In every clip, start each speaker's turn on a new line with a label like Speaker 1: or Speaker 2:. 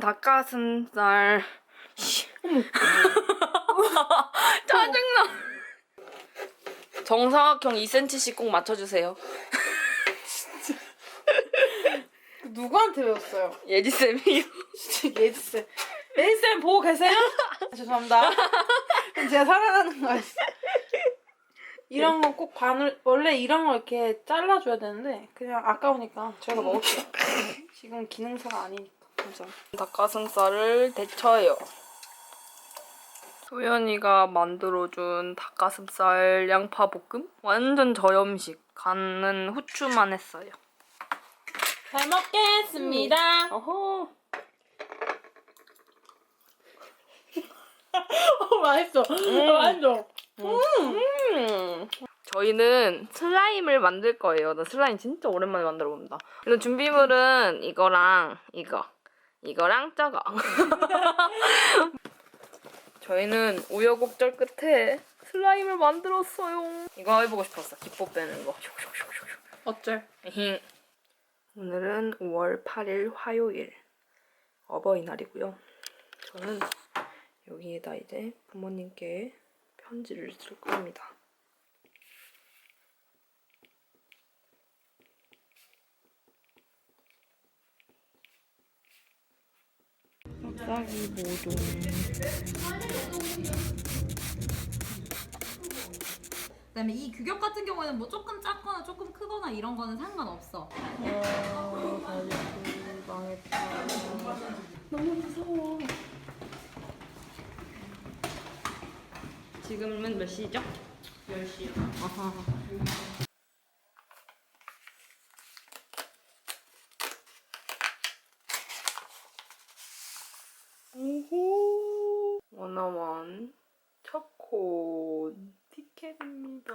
Speaker 1: 닭가슴살. 짜증나. 정사각형 2cm씩 꼭 맞춰주세요.
Speaker 2: 누구한테 배웠어요?
Speaker 1: 예지쌤이요.
Speaker 2: 진짜 예지쌤. 예지쌤 보고 계세요? 죄송합니다. 제가 살아나는 거였어. 이런 거꼭 반을 원래 이런 거 이렇게 잘라줘야 되는데 그냥 아까우니까 저희가 먹을게요. 지금 기능사가 아니니까.
Speaker 1: 그래서 닭가슴살을 데쳐요. 소연이가 만들어준 닭가슴살 양파 볶음? 완전 저염식. 간은 후추만 했어요.
Speaker 2: 잘 먹겠습니다.
Speaker 1: 어허.
Speaker 2: 어, 맛있어. 맛있어.
Speaker 1: 음. 저희는 슬라임을 만들 거예요. 나 슬라임 진짜 오랜만에 만들어 본다. 일단 준비물은 이거랑 이거. 이거랑 저거. 저희는 우여곡절 끝에 슬라임을 만들었어요. 이거 해보고 싶었어. 기포 빼는 거.
Speaker 2: 어쩔?
Speaker 1: 에힝. 오늘은 5월 8일 화요일 어버이날이고요. 저는 여기에다 이제 부모님께 편지를 쓸 겁니다. 싹이 모종.
Speaker 3: 그다음에 이 규격 같은 경우에는 뭐 조금 작거나 조금 크거나 이런 거는 상관없어.
Speaker 1: 어, 아이고, 망했다. 너무 무서워. 지금은 몇 시죠? 10시요. 아하. 원어원 초코 티켓입니다.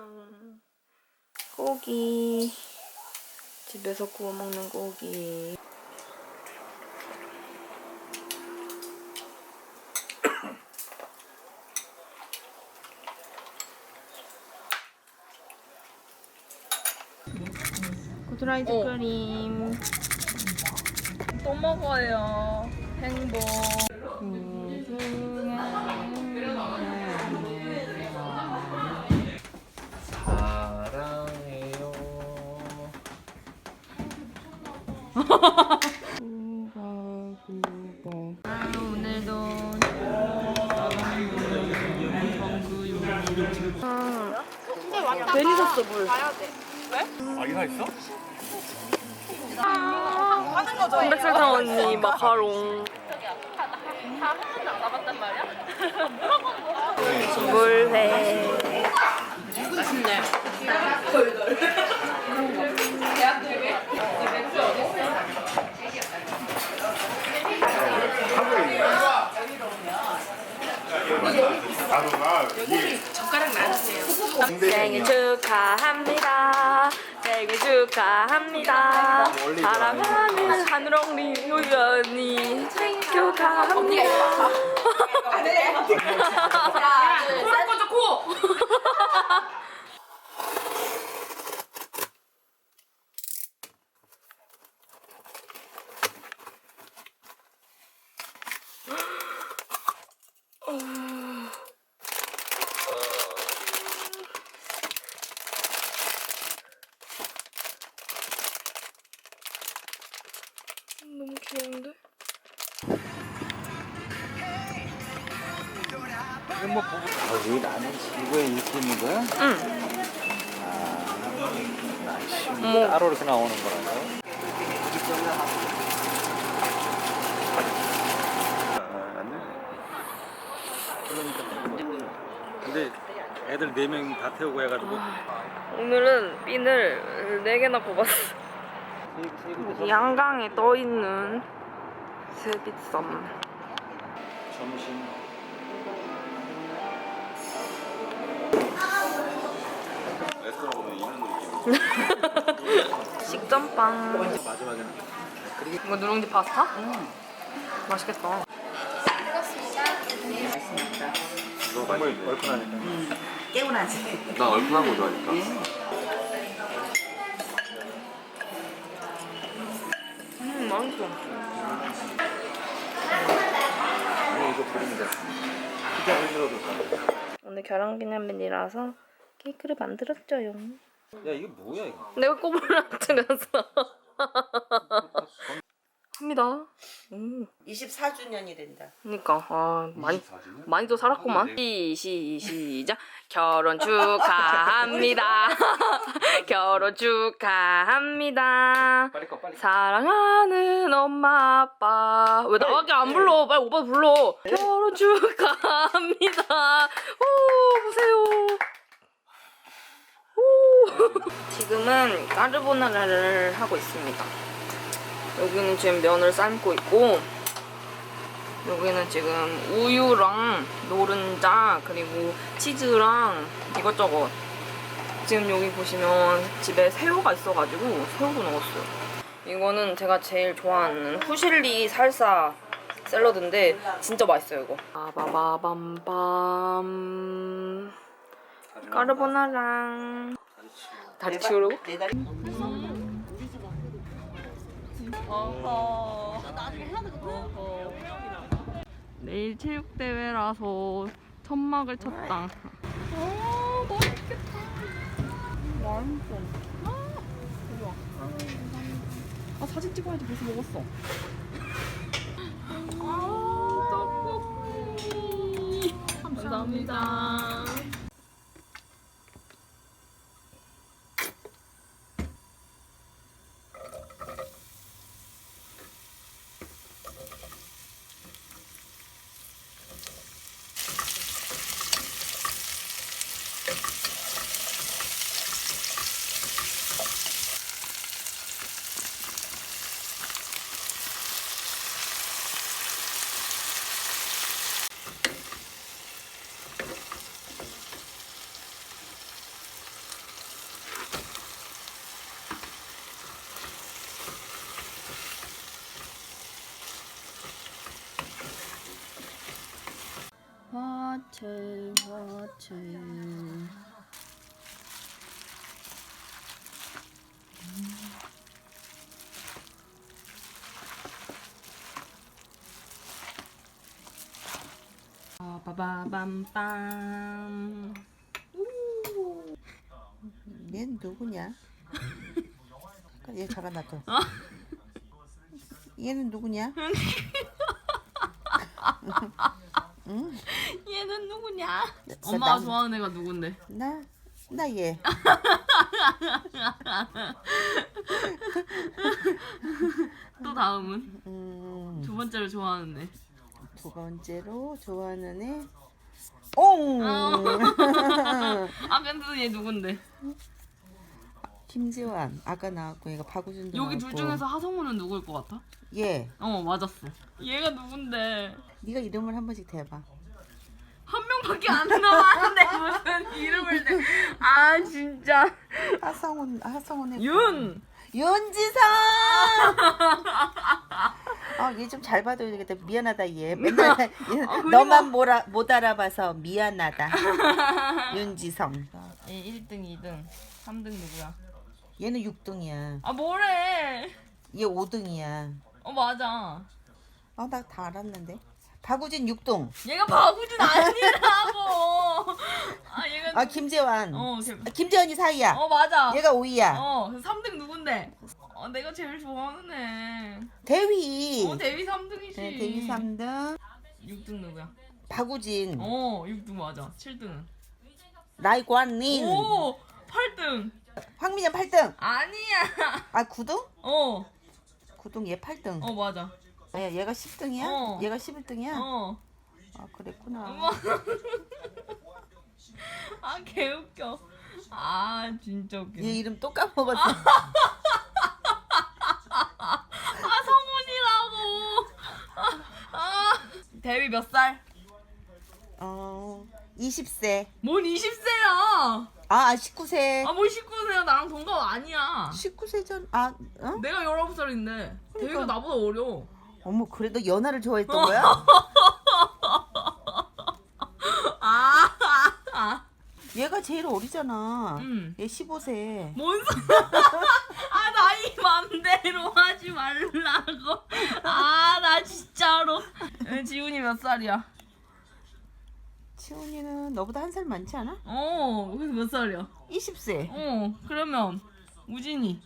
Speaker 1: 고기. 집에서 구워 먹는 고기. 고드라이드
Speaker 2: 어.
Speaker 1: 크림. 또 먹어요. 행복.
Speaker 4: 사랑해요.
Speaker 1: 아, 오늘도 괜히 샀어 물.
Speaker 4: 아기가 있어?
Speaker 1: 백설탕 언니 마카롱. 물회. 생일 축하합니다. 생일 축하합니다. 사랑하는 한롱리 우연히 생일 축하합니다. 너무
Speaker 4: 뭐 보고. 아, 여기 라면 이거에 이렇게 있는 거야?
Speaker 1: 응.
Speaker 4: 아,
Speaker 1: 어머.
Speaker 4: 따로 이렇게 나오는 거라고? 아, 안 돼. 근데 애들 네 명 다 태우고 해가지고
Speaker 1: 오늘은 핀을 4개나 뽑았어. 이 한강에 떠 있는 세빛섬.
Speaker 4: 점심
Speaker 1: 식전빵.
Speaker 4: 마지막에는
Speaker 1: 이거 누룽지 파스타? 응. 맛있겠다.
Speaker 4: 얼큰하니까.
Speaker 5: 개운하지. 나 얼큰한 거 좋아하니까.
Speaker 1: 음,
Speaker 6: 맛있어.
Speaker 4: 이거 돼. 피자 해주러도
Speaker 6: 오늘 결혼 기념일이라서 케이크를 만들었죠요.
Speaker 1: 야 이게 뭐야 이거?
Speaker 6: 내가 꼬부라뜨려서 합니다. 음,
Speaker 7: 24주년이 된다.
Speaker 6: 그니까 아 많이
Speaker 4: 24주년?
Speaker 6: 많이 또 살았구만. 시, 시, 시작. 결혼 축하합니다. 결혼 축하합니다.
Speaker 4: 빨리 꺼 빨리.
Speaker 6: 사랑하는 엄마 아빠 왜 나밖에 안 불러 빨리 오빠 불러 결혼 축하합니다 오 보세요 오 지금은 까르보나라를 하고 있습니다 여기는 지금 면을 삶고 있고 여기는 지금 우유랑 노른자 그리고 치즈랑 이것저것 지금 여기 보시면 집에 새우가 있어가지고 새우도 넣었어요. 이거는 제가 제일 좋아하는 후실리 살사 샐러드인데 진짜 맛있어요 이거. 바바바밤밤 까르보나랑 다리 치우려고?
Speaker 7: 내 다리
Speaker 6: 내일 체육대회라서 천막을 쳤다. 아 맛있겠다. 맛있어. 아 사진 찍어야지 벌써 먹었어. 아 떡볶이. 감사합니다. 화채 화채 빠바밤빰
Speaker 7: 얘는 누구냐? 얘 잠깐 놔둬. 얘는 누구냐?
Speaker 6: 얘는 누구냐?
Speaker 7: 나-
Speaker 6: 엄마가
Speaker 7: 나-
Speaker 6: 좋아하는 애가 누군데?
Speaker 7: 나, 나 얘.
Speaker 6: 또 다음은?
Speaker 7: 음,
Speaker 6: 두 번째로 좋아하는 애
Speaker 7: 두 번째로 좋아하는 애. 옹!
Speaker 6: 아 근데 얘 누군데?
Speaker 7: 김재환. 아까 나왔고 얘가 박우준도
Speaker 6: 여기 둘
Speaker 7: 나왔고.
Speaker 6: 중에서 하성우는 누구일 것 같아?
Speaker 7: 얘.
Speaker 6: 어 맞았어 얘가 누군데?
Speaker 7: 네가 이름을 한 번씩 대봐.
Speaker 6: 한 명밖에 안 남았는데 무슨 이름을 내? 아 진짜
Speaker 7: 하성훈, 하성훈의
Speaker 6: 윤.
Speaker 7: 윤지성! 어, 얘좀 잘 봐도 되겠다. 미안하다, 얘. 맨날 얘, 너만 몰아, 못 알아봐서 미안하다. 윤지성.
Speaker 6: 얘 1등, 2등, 3등 누구야?
Speaker 7: 얘는 6등이야.
Speaker 6: 아 뭐래?
Speaker 7: 얘 5등이야.
Speaker 6: 어 맞아.
Speaker 7: 어, 나다 알았는데. 박우진 6등.
Speaker 6: 얘가 바보진 아니라고. 아 얘가
Speaker 7: 아, 김재환.
Speaker 6: 어, 걔-
Speaker 7: 아, 김재환이 4위야.
Speaker 6: 어 맞아.
Speaker 7: 얘가 5위야.
Speaker 6: 어 3등 누군데? 어 내가 제일 좋아하는 애.
Speaker 7: 대휘.
Speaker 6: 어 대위 3등이지.
Speaker 7: 네, 대휘 3등.
Speaker 6: 6등 누구야?
Speaker 7: 박우진.
Speaker 6: 어 6등 맞아. 7등은.
Speaker 7: 라이관린.
Speaker 6: 오 8등.
Speaker 7: 황민현 8등.
Speaker 6: 아니야.
Speaker 7: 아, 9등?
Speaker 6: 어.
Speaker 7: 9등 얘 8등.
Speaker 6: 어 맞아.
Speaker 7: 아, 얘가 10등이야?
Speaker 6: 어.
Speaker 7: 얘가 11등이야?
Speaker 6: 어.
Speaker 7: 아, 그랬구나.
Speaker 6: 어머. 아 개웃겨. 아 진짜.
Speaker 7: 얘 이름 또 까먹었어.
Speaker 6: 아 성훈이라고. 아, 아. 대위 몇 살?
Speaker 7: 어, 20세.
Speaker 6: 뭔 20세야?
Speaker 7: 아, 19세.
Speaker 6: 아뭘 19세야? 나랑 동갑 아니야.
Speaker 7: 19세 전, 아, 어?
Speaker 6: 내가 19살인데 대위가
Speaker 7: 그러니까.
Speaker 6: 나보다 어려.
Speaker 7: 어머, 그래, 너 연하를 좋아했던 거야?
Speaker 6: 아, 아.
Speaker 7: 얘가 제일 어리잖아.
Speaker 6: 응.
Speaker 7: 얘 15세.
Speaker 6: 뭔 소리야? 아, 나 아이 맘대로 하지 말라고. 아 나 진짜로. 지훈이 몇 살이야?
Speaker 7: 치훈이는 너보다 한 살 많지 않아?
Speaker 6: 어 그래서 몇 살이야?
Speaker 7: 20세.
Speaker 6: 어 그러면 우진이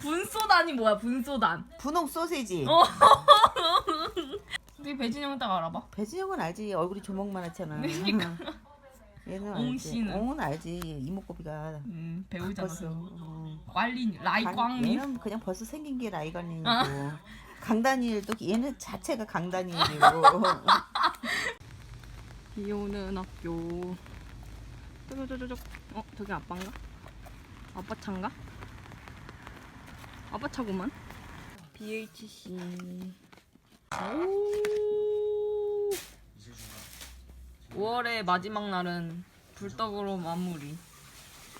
Speaker 6: 분소단이 뭐야 분소단?
Speaker 7: 분홍 소세지.
Speaker 6: 어. 우리 배진영 딱 알아봐.
Speaker 7: 배진영은 알지. 얼굴이 조목만 하잖아. 얘는
Speaker 6: 옹
Speaker 7: 알지.
Speaker 6: 씨는?
Speaker 7: 옹은 알지. 이목구비가
Speaker 6: 음 배우잖아.
Speaker 7: 벌써. 어.
Speaker 6: 관 라이
Speaker 7: 관-
Speaker 6: 꽝님.
Speaker 7: 얘는 그냥 벌써 생긴 게 라이관님이고
Speaker 6: 아.
Speaker 7: 강다니엘도 얘는 자체가 강다니엘이고
Speaker 6: 비 오는 학교. 뾰뾰뾰뾰. 어 저기 아빠인가? 아빠 차인가? 아빠 차구만. BHC. 오. 5월의 마지막 날은 불떡으로 마무리.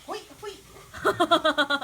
Speaker 7: 호이 호이